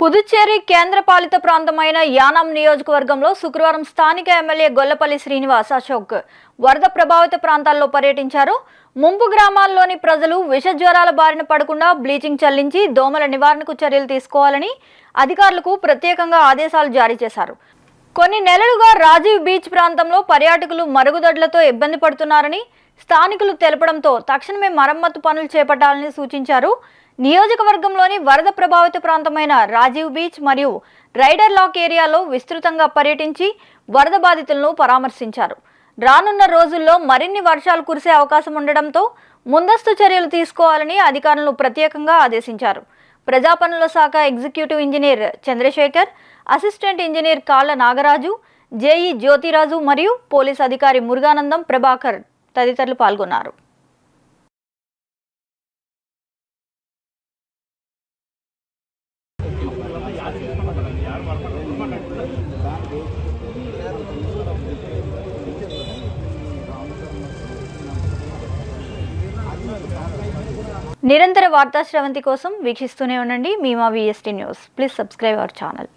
పుదుచ్చేరి కేంద్రపాలిత ప్రాంతమైన యానాం నియోజకవర్గంలో శుక్రవారం స్థానిక ఎమ్మెల్యే గొల్లపల్లి శ్రీనివాస్ అశోక్ వరద ప్రభావిత ప్రాంతాల్లో పర్యటించారు. ముంపు గ్రామాల్లోని ప్రజలు విష జ్వరాల బారిన పడకుండా బ్లీచింగ్ చల్లించి దోమల నివారణకు చర్యలు తీసుకోవాలని అధికారులకు ప్రత్యేకంగా ఆదేశాలు జారీ చేశారు. కొన్ని నెలలుగా రాజీవ్ బీచ్ ప్రాంతంలో పర్యాటకులు మరుగుదొడ్లతో ఇబ్బంది పడుతున్నారని స్థానికులు తెలపడంతో తక్షణమే మరమ్మతు పనులు చేపట్టాలని సూచించారు. నియోజకవర్గంలోని వరద ప్రభావిత ప్రాంతమైన రాజీవ్ బీచ్ మరియు రైడర్ లాక్ ఏరియాలో విస్తృతంగా పర్యటించి వరద బాధితులను పరామర్శించారు. రానున్న రోజుల్లో మరిన్ని వర్షాలు కురిసే అవకాశం ఉండడంతో ముందస్తు చర్యలు తీసుకోవాలని అధికారులను ప్రత్యేకంగా ఆదేశించారు. ప్రజాపనుల శాఖ executive engineer Chandrasekhar assistant engineer Kalla Nagaraju J E Jyothiraju మరియు పోలీస్ అధికారి మురుగానందం ప్రభాకర్ తదితరులు పాల్గొన్నారు. నిరంతర వార్తా శ్రవంతి కోసం వీక్షిస్తూనే ఉండండి. మీమా VST news please subscribe our channel